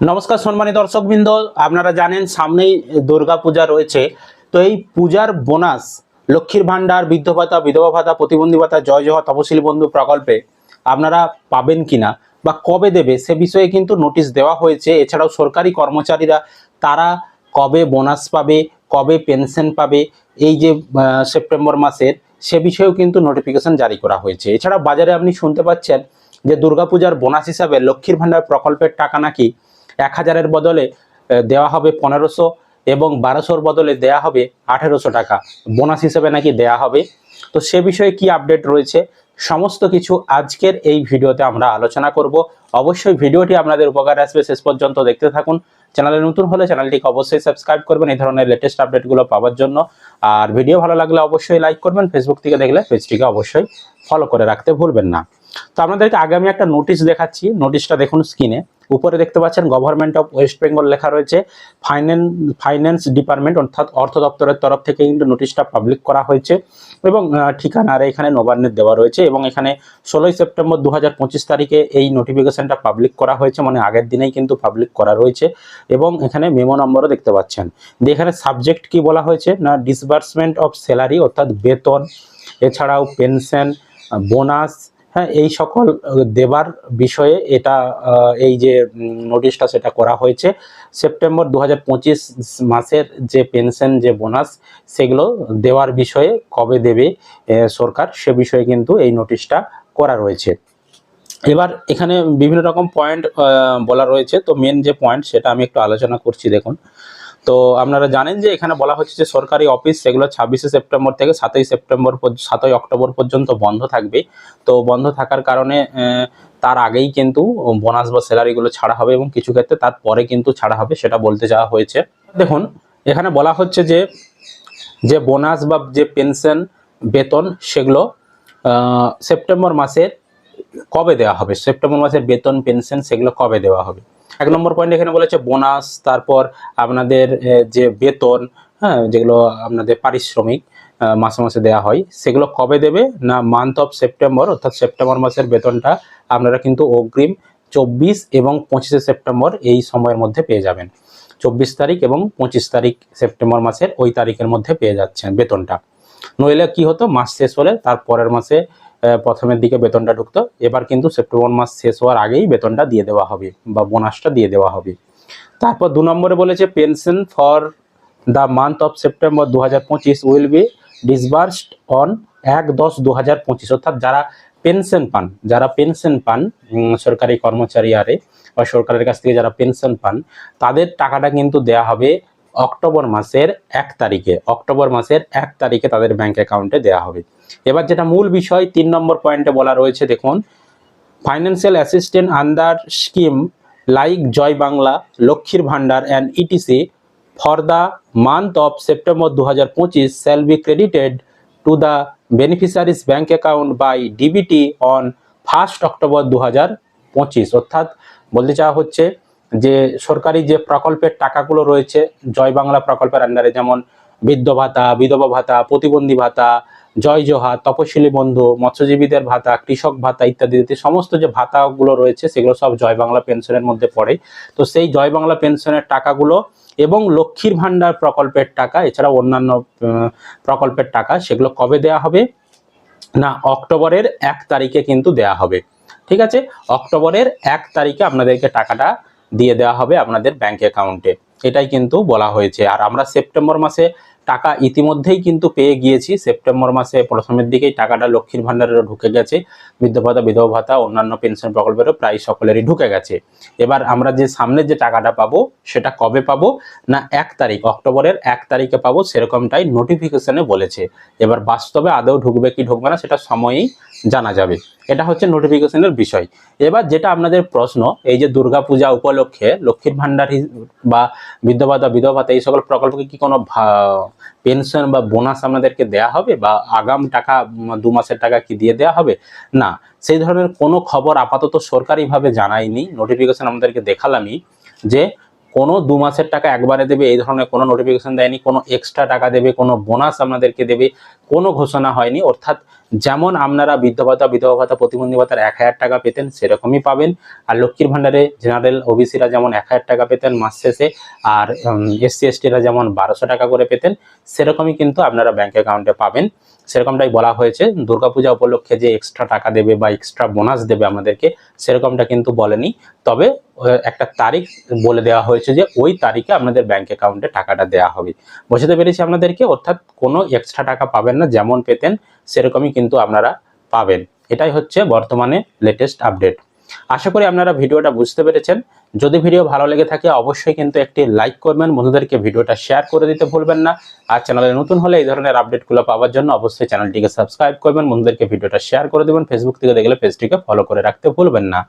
নমস্কার সম্মানিত দর্শকবৃন্দ, আপনারা জানেন সামনেই দুর্গা পূজা রয়েছে। তো এই পূজার বোনাস, লক্ষ্মীর ভাণ্ডার, বৃদ্ধ ভাতা, বিধবা ভাতা, প্রতিবন্ধী ভাতা, জয় জয়, তপশিলি বন্ধু প্রকল্পে আপনারা পাবেন কিনা বা কবে দেবে সে বিষয়ে কিন্তু নোটিশ দেওয়া হয়েছে। এছাড়াও সরকারি কর্মচারীরা তারা কবে বোনাস পাবে, কবে পেনশন পাবে, এই যে সেপ্টেম্বর মাসের, সে বিষয়েও কিন্তু নোটিফিকেশন জারি করা হয়েছে। এছাড়া বাজারে আপনি শুনতে পাচ্ছেন যে দুর্গাপূজার বোনাস হিসাবে লক্ষ্মীর ভাণ্ডার প্রকল্পের টাকা নাকি এক হাজারের বদলে দেওয়া হবে পনেরোশো এবং বারোশোর বদলে দেয়া হবে আঠেরোশো টাকা। বোনাস হিসেবে নাকি দেয়া হবে। তো সে বিষয়ে কি আপডেট রয়েছে? সমস্ত কিছু আজকের এই ভিডিওতে আমরা আলোচনা করব। অবশ্যই ভিডিওটি আপনাদের উপকার আসবে, শেষ পর্যন্ত দেখতে থাকুন। চ্যানেলে নতুন হলে চ্যানেলটিকে অবশ্যই সাবস্ক্রাইব করবেন এই ধরনের লেটেস্ট আপডেটগুলো পাওয়ার জন্য। আর ভিডিও ভালো লাগলে অবশ্যই লাইক করবেন ফেসবুক থেকে দেখলে পেজটিকে অবশ্যই ফলো করে রাখতে ভুলবেন না। তো আপনাদেরকে আগে আমি একটা নোটিশ দেখাচ্ছি। নোটিশটা দেখুন স্ক্রিনে উপরে দেখতে পাচ্ছেন গভর্নমেন্ট অফ ওয়েস্ট বেঙ্গল লেখা রয়েছে। ফাইন্যান্স ফাইন্যান্স ডিপার্টমেন্ট অর্থাৎ অর্থ দপ্তরের তরফ থেকে কিন্তু নোটিশটা পাবলিক করা হয়েছে এবং আহ, ঠিকানার এখানে নবান্নের দেওয়া রয়েছে এবং এখানে ষোলোই সেপ্টেম্বর দু হাজার পঁচিশ তারিখে এই নোটিফিকেশনটা পাবলিক করা হয়েছে মানে আগের দিনেই কিন্তু পাবলিক করা রয়েছে এবং এখানে মেমো নম্বরও দেখতে পাচ্ছেন। এখানে সাবজেক্ট কি বলা হয়েছে? না ডিসবার্সমেন্ট অফ স্যালারি অর্থাৎ বেতন এছাড়াও পেনশন বোনাস হ্যাঁ এই সকল দেবার বিষয়ে এটা এই যে নোটিশটা সেটা করা হয়েছে। সেপ্টেম্বর দু হাজার পঁচিশ মাসের যে পেনশন, যে বোনাস, সেগুলো দেওয়ার বিষয়ে কবে দেবে সরকার, সে বিষয়ে কিন্তু এই নোটিশটা করা রয়েছে। এবার এখানে বিভিন্ন রকম পয়েন্ট বলা রয়েছে। তো মেন যে পয়েন্ট সেটা আমি একটু আলোচনা করছি, দেখুন। তো আপনারা জানেন যে এখানে বলা হচ্ছে যে সরকারি অফিস সেগুলো ছাব্বিশে সেপ্টেম্বর থেকে সাতই সেপ্টেম্বর সাতই অক্টোবর পর্যন্ত বন্ধ থাকবে। তো বন্ধ থাকার কারণে তার আগেই কিন্তু বোনাস বা স্যালারিগুলো ছাড়া হবে এবং কিছু ক্ষেত্রে তারপরে কিন্তু ছাড়া হবে সেটা বলতে যাওয়া হয়েছে। দেখুন, এখানে বলা হচ্ছে যে যে বোনাস বা যে পেনশন, বেতন সেগুলো সেপ্টেম্বর মাসের কবে দেওয়া হবে? সেপ্টেম্বর মাসের বেতন, পেনশন সেগুলো কবে দেওয়া হবে? এক নম্বর পয়েন্ট এখানে বলেছে বোনাস, তারপর আপনাদের যে বেতন হ্যাঁ যেগুলো আপনাদের পারিশ্রমিক মাসে মাসে দেওয়া হয়, সেগুলো কবে দেবে? না মান্থ অফ সেপ্টেম্বর অর্থাৎ সেপ্টেম্বর মাসের বেতনটা আপনারা কিন্তু অগ্রিম চব্বিশ এবং পঁচিশে সেপ্টেম্বর এই সময়ের মধ্যে পেয়ে যাবেন। চব্বিশ তারিখ এবং পঁচিশ তারিখ সেপ্টেম্বর মাসের ওই তারিখের মধ্যে পেয়ে যাচ্ছেন বেতনটা। নইলে কি হতো? মাস শেষ হলে তার পরের মাসে প্রথমের দিকে বেতনটা ঢুকতো। এবার কিন্তু সেপ্টেম্বর মাস শেষ হওয়ার আগেই বেতনটা দিয়ে দেওয়া হবে বা বোনাসটা দিয়ে দেওয়া হবে। তারপর দু নম্বরে বলেছে pension for the month of September দু হাজার পঁচিশ উইল বি ডিসবার্সড অন এক দশ দু হাজার অর্থাৎ যারা পেনশন পান, যারা পেনশন পান সরকারি কর্মচারী আরে বা সরকারের কাছ থেকে যারা পেনশন পান, তাদের টাকাটা কিন্তু দেয়া হবে অক্টোবর মাসের এক তারিখে, অক্টোবর মাসের এক তারিখে তাদের ব্যাংক অ্যাকাউন্টে দেওয়া হবে। এবার যেটা মূল বিষয়, তিন নম্বর পয়েন্টে বলা রয়েছে, দেখুন financial assistant under scheme like Joy Bangla Lakshmir Bhandar and ETC for the month of September দু হাজার পঁচিশ shall be credited to the beneficiaries bank account by DBT on first October দু হাজার পঁচিশ অর্থাৎ বলতে চাওয়া হচ্ছে যে সরকারি যে প্রকল্পের টাকাগুলো রয়েছে, জয় বাংলা প্রকল্পের আন্ডারে যেমন বৃদ্ধ ভাতা, বিধবা ভাতা, প্রতিবন্ধী ভাতা, জয় জোহা তপশিলি বন্ধু, মৎস্যজীবীদের ভাতা, কৃষক ভাতা ইত্যাদি ইত্যাদি সমস্ত যে ভাতাগুলো রয়েছে, সেগুলো সব জয় বাংলা পেনশনের মধ্যে পড়ে। তো সেই জয় বাংলা পেনশনের টাকাগুলো এবং লক্ষ্মীর ভাণ্ডার প্রকল্পের টাকা এছাড়া অন্যান্য প্রকল্পের টাকা, সেগুলো কবে দেয়া হবে? না, অক্টোবরের এক তারিখে কিন্তু দেয়া হবে। ঠিক আছে? অক্টোবরের এক তারিখে আপনাদেরকে টাকাটা দিয়ে দেওয়া হবে আপনাদের ব্যাংক অ্যাকাউন্টে এটাই কিন্তু বলা হয়েছে। আর আমরা সেপ্টেম্বর মাসে টাকা ইতিমধ্যেই কিন্তু পেয়ে গিয়েছি। সেপ্টেম্বর মাসে প্রথমের দিকেই টাকাটা লক্ষ্মীর ভাণ্ডারেরও ঢুকে গেছে। বৃদ্ধ ভাতা, বিধবা ভাতা, অন্যান্য পেনশন প্রকল্পেরও প্রায় সকলেরই ঢুকে গেছে। এবার আমরা যে সামনের যে টাকাটা পাবো, সেটা কবে পাবো, না এক তারিখ, অক্টোবরের এক তারিখে পাবো, সেরকমটাই নোটিফিকেশনে বলেছে। এবার বাস্তবে আদৌ ঢুকবে কি ঢুকবে না, সেটা সময়েই জানা যাবে। এটা হচ্ছে নোটিফিকেশনের বিষয়। এবার যেটা আপনাদের প্রশ্ন, এই যে দুর্গাপূজা উপলক্ষে লক্ষ্মীর ভাণ্ডার বা বিধবা বিধবা ভাতা এই সকল প্রকল্পকে কি কোনো পেনশন বা বোনাস আপনাদেরকে দেয়া হবে? বা আগাম টাকা, দু মাসের টাকা কি দিয়ে দেওয়া হবে? না, সেই ধরনের কোনো খবর আপাতত সরকারিভাবে জানায়নি। নোটিফিকেশন আমাদেরকে দেখালামই যে কোনো দু মাসের টাকা একবারে দেবে, এই ধরনের কোনো নোটিফিকেশন দেয়নি, কোনো এক্সট্রা টাকা দেবে, কোনো বোনাস আপনাদেরকে দেবে, কোনো ঘোষণা হয়নি। অর্থাৎ যেমন আপনারা বৃদ্ধ ভাতা, বিধবা ভাতা, প্রতিবন্ধী ভাতার এক হাজার টাকা পেতেন, সেরকমই পাবেন। আর লক্ষ্মীর ভাণ্ডারে জেনারেল ওবিসিরা যেমন এক হাজার টাকা পেতেন মাস শেষে, আর এসসি এসটিরা যেমন বারোশো টাকা করে পেতেন, সেরকমই কিন্তু আপনারা ব্যাংক অ্যাকাউন্টে পাবেন। সেরকমটাই বলা হয়েছে, দুর্গাপূজা উপলক্ষে যে এক্সট্রা টাকা দেবে বা এক্সট্রা বোনাস দেবে আমাদেরকে, সেরকমটা কিন্তু বলেনি। তবে একটা তারিখ বলে দেওয়া হয়েছে যে ওই তারিখে আপনাদের ব্যাংক অ্যাকাউন্টে টাকাটা দেওয়া হবে। বোঝাতে পেরেছি আপনাদেরকে, অর্থাৎ কোনো এক্সট্রা টাকা পাবেন না, যেমন পেতেন, সেরকমই কিন্তু আপনারা পাবেন। এটাই হচ্ছে বর্তমানে লেটেস্ট আপডেট আশা করি আপনারা ভিডিওটা বুঝতে পেরেছেন। যদি ভিডিও ভালো লেগে থাকে, অবশ্যই কিন্তু একটি লাইক করবেন। বন্ধুদেরকে ভিডিওটা শেয়ার করে দিতে ভুলবেন না। আর চ্যানেলে নতুন হলে এই ধরনের আপডেটগুলো পাওয়ার জন্য অবশ্যই চ্যানেলটিকে সাবস্ক্রাইব করবেন। বন্ধুদেরকে ভিডিওটা শেয়ার করে দেবেন। ফেসবুক থেকে দেখলে পেজটিকে ফলো করে রাখতে ভুলবেন না।